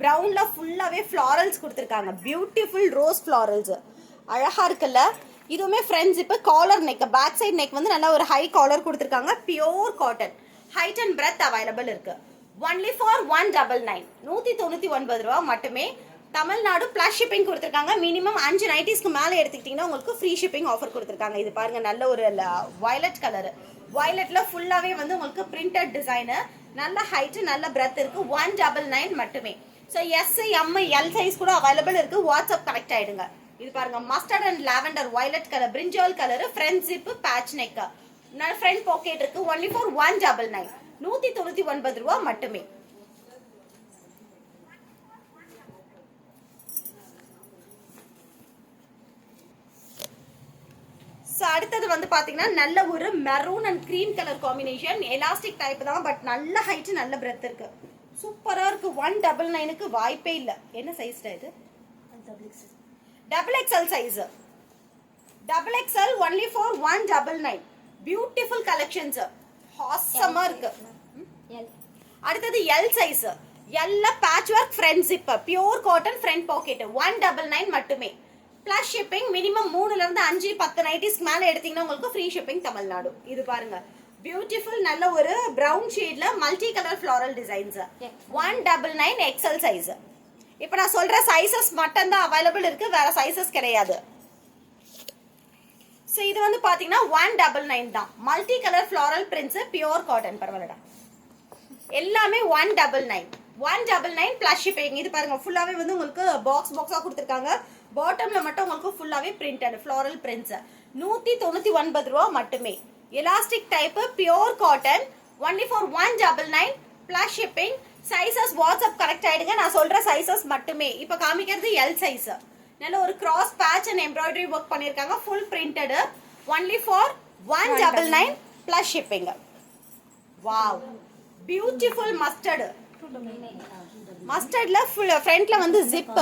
ப்ரௌனில் ஃபுல்லாகவே ஃப்ளாரல்ஸ் கொடுத்துருக்காங்க. Beautiful rose florals அழகாக இருக்குல்ல? இதுவுமே ஃப்ரெண்ட்ஸ் இப்போ collar neck back side neck வந்து நல்லா ஒரு ஹை காலர் கொடுத்துருக்காங்க. Pure cotton height and breadth available இருக்குது only for one double nine நூற்றி தொண்ணூற்றி ஒன்பது ரூபா மட்டுமே. தமிழ்நாடு ப்ளஸ் ஷிப்பிங் கொடுத்துருக்காங்க. மினிமம் அஞ்சு நைட்டிஸ்க்கு மேலே எடுத்துக்கிட்டிங்கன்னா உங்களுக்கு ஃப்ரீ ஷிப்பிங் ஆஃபர் கொடுத்துருக்காங்க. இது பாருங்கள் நல்ல ஒரு வயலட் கலரு வயலட்டில் ஃபுல்லாகவே வந்து உங்களுக்கு பிரிண்டட் டிசைனு நல்ல ஹைட்டு நல்ல பிரெத் இருக்குது ஒன் டபுள் நைன் மட்டுமே. So S M L size கூட அவைலபிள் இருக்கு. வாட்ஸ்அப் கனெக்ட் ஆயிடுங்க. இது பாருங்க mustard and lavender violet colour brinjal colour front zip patch neck front pocket இருக்கு. Only for one double nine நூத்தி தொண்ணூத்தி ஒன்பது ரூபா மட்டுமே. ஸோ அடுத்தது வந்து பார்த்தீங்கன்னா நல்ல ஒரு maroon and cream colour combination elastic type தான் பட் நல்ல ஹைட் நல்ல பிரெத் இருக்குது சூப்பராக இருக்கு. ஒன் டபுள் நைனுக்கு வாய்ப்பே இல்லை. என்ன சைஸ் இது? Double XL size double XL only for one double nine beautiful collections ஹாசமாக இருக்கு. அடுத்தது எல் சைஸ் எல்ல patch work front zip pure cotton front pocket one double nine மட்டுமே. பிளஸ் ஷிப்பிங் மினிமம் மூணுல இருந்து அஞ்சு பத்து நைட்டிஸ் மேல எடுத்தீங்கன்னா உங்களுக்கு ஃப்ரீ ஷிப்பிங் தமிழ்நாடு இது பாருங்க. பியூட்டிஃபுல் நல்ல ஒரு brown ஷேட்ல multi colour floral designs one double nine XL size இப்போ நான் சொல்ற சைசஸ் மட்டும் தான் அவைலபிள் இருக்கு வேற சைசஸ் கிடையாது. ஸோ இது வந்து பார்த்தீங்கன்னா ஒன் டபுள் நைன் தான். Multi colour floral prints pure cotton பரவாயில்லடா. எல்லாமே one double nine one double nine plus shipping இது பாருங்க ஃபுல்லாகவே வந்து உங்களுக்கு பாக்ஸ் பாக்ஸாக கொடுத்துருக்காங்க. பாட்டமில் மட்டும் உங்களுக்கு ஃபுல்லாகவே பிரிண்டட் ஃப்ளாரல் பிரிண்ட்ஸ் நூற்றி தொண்ணூற்றி ஒன்பது ரூபா மட்டுமே. Elastic type pure cotton only for one double nine plus shipping sizes WhatsApp correct ஆயிடுங்க. நான் சொல்ற சைசஸ் மட்டுமே. இப்போ காமிக்கிறது எல் சைஸ் நல்ல ஒரு cross patch and embroidery work பண்ணியிருக்காங்க. Full printed only for one double nine plus shipping wow beautiful mustard மஸ்டர்ட்ல full ஃப்ரண்ட்ல வந்து zip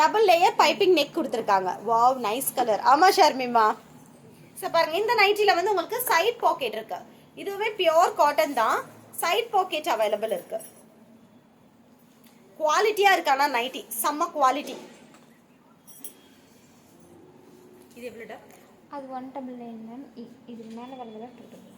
double layer piping neck கொடுத்துருக்காங்க. வாவ் நைஸ் கலர் ஆமா ஷர்மிமா. ஸோ பாருங்க இந்த நைட்டில வந்து உங்களுக்கு சைட் பாக்கெட் இருக்கு. இதுவே பியோர் காட்டன் தான். சைட் பாக்கெட் அவைலபிள் இருக்கு. குவாலிட்டியா இருக்கு ஆனா நைட்டி செம்ம குவாலிட்டி இது எவ்வளோடா அது ஒன் டபுள் நைன் மேம் இது மேலே வரதெல்லாம் two double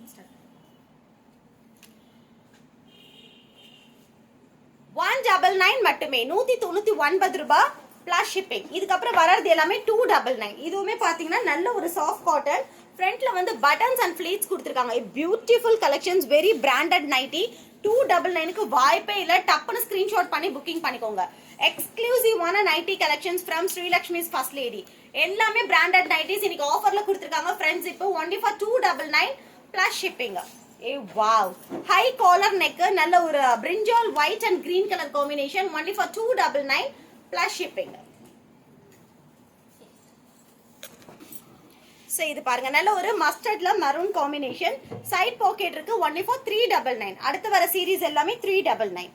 one double nine மட்டுமே. நூத்தி தொண்ணூத்தி ஒன்பது ரூபாய் ப்ளஸ் ஷிப்பிங் இதுக்கப்புறம் வர்றது எல்லாமே டூ டபுள் நைன் இதுவுமே பார்த்தீங்கன்னா நல்ல ஒரு சாஃப்ட் காட்டன் ஃப்ரண்ட்ல வந்து பட்டன்ஸ் அண்ட் ஃபிளீட்ஸ் கொடுத்துருக்காங்க. Beautiful collections very branded nighty two double நைனுக்கு வாய்ப்பே இல்லை. டப்புன்னு ஸ்கிரீன்ஷாட் பண்ணி புக்கிங் பண்ணிக்கோங்க. எக்ஸ்க்ளூசிவான nighty collections from Srilakshmi's first lady எல்லாமே பிராண்டட் நைட்டிஸ் இன்னைக்கு ஆஃபர்ல கொடுத்துருக்காங்க ஃப்ரெண்ட்ஸ் இப்போ only for two double nine plus shipping A wow high collar neck நல்ல ஒரு brinjal white and green colour combination only for two double nine plus shipping so இது பாருங்க. நல்ல ஒரு மஸ்டர்ட்ல மரூன் காம்பினேஷன் சைட் பாக்கெட் இருக்கு only for three double nine அடுத்து வர சீரீஸ் எல்லாமே three double nine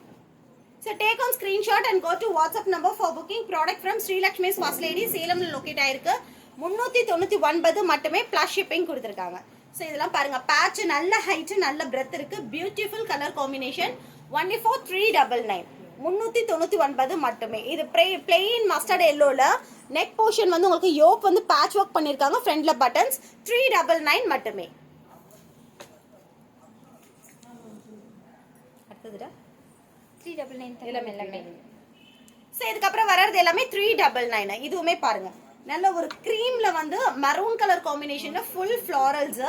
so take on screenshot and go to WhatsApp number for booking product from Srilakshmi first lady சேலம்ல locate ஆயிருக்கு. முந்நூற்றி தொண்ணூற்றி ஒன்பது மட்டுமே ப்ளஸ் ஷிப்பிங் கொடுத்துருக்காங்க. ஸோ இதெல்லாம் பாருங்க. பேட்ச் நல்ல ஹைட்டு நல்ல பிரெத் இருக்கு. Beautiful colour combination only for three double nine முந்நூற்றி தொண்ணூற்றி ஒன்பது மட்டுமே. இது பிளெயின் மஸ்டர்ட் எல்லோவில் நெக் போர்ஷன் வந்து உங்களுக்கு யோக் வந்து பேட்ச் ஒர்க் பண்ணியிருக்காங்க ஃப்ரண்ட்ல பட்டன்ஸ் த்ரீ டபுள் நைன் மட்டுமே. அடுத்ததுடா? த்ரீ டபுள் நைன் எல்லாமே எல்லாமே. ஸோ இதுக்கப்புறம் வர்றது எல்லாமே த்ரீ டபுள் நைன் இதுவுமே பாருங்க. நல்ல ஒரு க்ரீம்ல வந்து மெரூன் கலர் காம்பினேஷன்ல ஃபுல் ஃப்ளாரல்ஸ்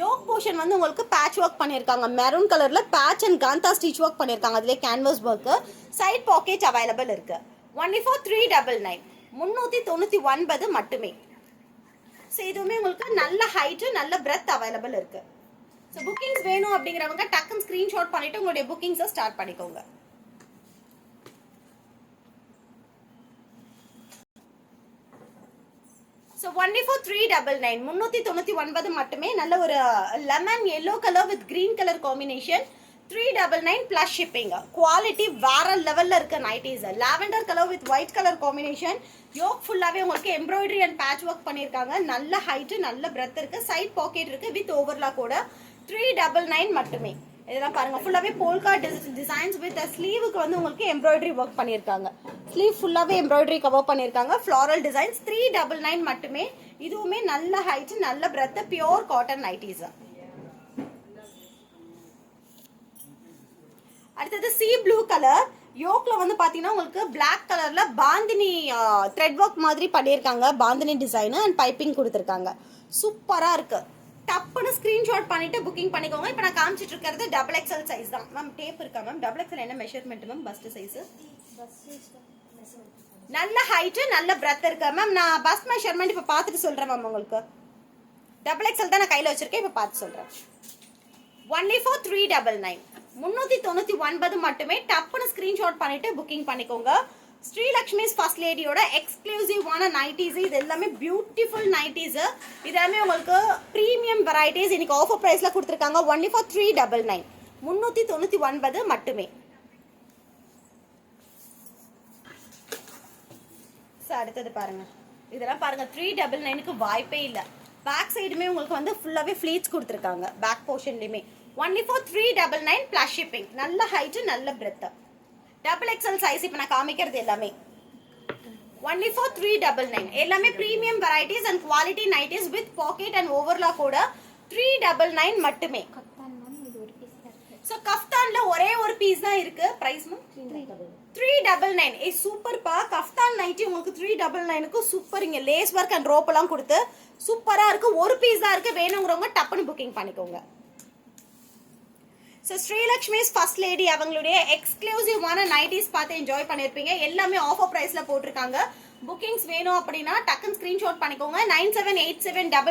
யோக் போர்ஷன் வந்து உங்களுக்கு பேட்ச் ஒர்க் பண்ணியிருக்காங்க. மெரூன் கலரில் patch and kantha stitch work பண்ணியிருக்காங்க. அதுலேயே canvas work side pocket available இருக்குது only for three double nine முந்நூற்றி தொண்ணூற்றி ஒன்பது மட்டுமே. ஸோ இதுவுமே உங்களுக்கு நல்ல ஹைட்டு நல்ல பிரெத் அவைலபிள் இருக்குது ஸோ புக்கிங்ஸ் வேணும் அப்படிங்கிறவங்க டக்குன்னு ஸ்க்ரீன்ஷாட் பண்ணிட்டு உங்களுடைய புக்கிங்ஸை ஸ்டார்ட் பண்ணிக்கோங்க. So only for three double nine முந்நூற்றி தொண்ணூற்றி ஒன்பது மட்டுமே. நல்ல ஒரு lemon yellow colour with green colour combination three double nine plus shipping quality வேற லெவலில் இருக்க nighties lavender colour with white colour combination yoke ஃபுல்லாகவே உங்களுக்கு எம்ப்ராய்டரி அண்ட் பேட்ச் ஒர்க் பண்ணியிருக்காங்க. நல்ல ஹைட்டு நல்ல பிரெத் இருக்குது சைட் பாக்கெட் இருக்குது வித் ஓவர்லா கூட த்ரீ டபுள் நைன் மட்டுமே. இதெல்லாம் பாருங்க. ஃபுல்லாவே போல்கா டிசைன்ஸ் வித் ஸ்லீவுக்கு வந்து உங்களுக்கு எம்ப்ராய்டரி ஒர்க் பண்ணியிருக்காங்க. ஸ்லீவ் ஃபுல்லாவே எம்ப்ராய்டரி கவர் பண்ணியிருக்காங்க. Floral designs three double nine மட்டுமே. இதுவுமே நல்ல ஹைட் நல்ல பிரெத் பியோர் காட்டன் நைட்டிஸ் அடுத்தது சி ப்ளூ கலர் யோக்ல வந்து பாத்தீங்கன்னா உங்களுக்கு பிளாக் கலர்ல பாந்தினி த்ரெட் ஒர்க் மாதிரி பண்ணியிருக்காங்க. பாந்தினி டிசைன் அண்ட் பைப்பிங் கொடுத்துருக்காங்க. சூப்பரா இருக்கு. டப்புன்னு ஸ்கிரீன்ஷாட் பண்ணிட்டு புக்கிங் பண்ணிக்கோங்க. இப்போ நான் காமிச்சிட்டு இருக்கிறது டபுள் எக்ஸ்எல் சைஸ் தான். மேம் டேப் இருக்கா மேம் டபுள் எக்ஸ்எல் என்ன மெஷர்மெண்ட் மேம் பஸ்ட் சைஸ் நல்ல ஹைட்டு நல்ல பிரெத் இருக்கா மேம் நான் பஸ் மெஷர்மெண்ட் இப்போ பார்த்துட்டு சொல்கிறேன் மேம் உங்களுக்கு. டபுள் எக்ஸ்எல் தான் நான் கையில் வச்சிருக்கேன் இப்போ பார்த்து சொல்கிறேன் only four three double nine முந்நூற்றி தொண்ணூற்றி ஒன்பது மட்டுமே டப்புன்னு ஸ்க்ரீன்ஷாட் பண்ணிவிட்டு புக்கிங் பண்ணிக்கோங்க. ஸ்ரீலக்ஷ்மிஸ் ஃபர்ஸ்ட் லேடியோட எக்ஸ்க்ளூசிவான நைட்டிஸ் இது எல்லாமே பியூட்டிஃபுல் நைட்டிஸ் இது எல்லாமே உங்களுக்கு ப்ரீமியம் வெரைட்டிஸ் இன்னைக்கு ஆஃபர் ப்ரைஸில் கொடுத்துருக்காங்க only for three double nine முந்நூற்றி தொண்ணூற்றி ஒன்பது மட்டுமே. ஸோ அடுத்தது பாருங்கள் இதெல்லாம் பாருங்கள் த்ரீ டபுள் நைனுக்கு வாய்ப்பே இல்லை. பேக் சைடுமே உங்களுக்கு வந்து ஃபுல்லாகவே ஃப்ளீட்ஸ் கொடுத்துருக்காங்க. Back போர்ஷன்லையுமே only for three double nine plus shipping நல்ல ஹைட்டு நல்ல பிரெத்து டபுள் எக்ஸல் சைஸ் இப்போ நான் காமிக்கிறது எல்லாமே. Only for three double nine எல்லாமே premium varieties and quality nighties with pocket and ஓவர்லாக்கோட three double nine மட்டுமே. ஸோ கஃப்தான்ல ஒரே ஒரு பீஸ் தான் இருக்கு. Price three double nine a சூப்பர்ப்பா கஃப்தான் நைட்டி உங்களுக்கு த்ரீ டபுள் நைனுக்கு சூப்பர் இங்கே லேஸ் ஒர்க் அண்ட் ரோப்பெல்லாம் கொடுத்து சூப்பராக இருக்கு. ஒரு பீஸ் தான் இருக்கு. வேணுங்கிறவங்க டப்புன்னு புக்கிங் பண்ணிக்கோங்க. ஸோ ஸ்ரீலக்ஷ்மிஸ் ஃபர்ஸ்ட் லேடி அவங்களுடைய எக்ஸ்க்ளூசிவான நைட்டிஸ் பார்த்து என்ஜாய் பண்ணியிருப்பீங்க எல்லாமே ஆஃபர் ப்ரைஸில் போட்டிருக்காங்க. புக்கிங்ஸ் வேணும் அப்படின்னா டக்குன்னு ஸ்க்ரீன்ஷாட் பண்ணிக்கோங்க. Nine seven eight seven double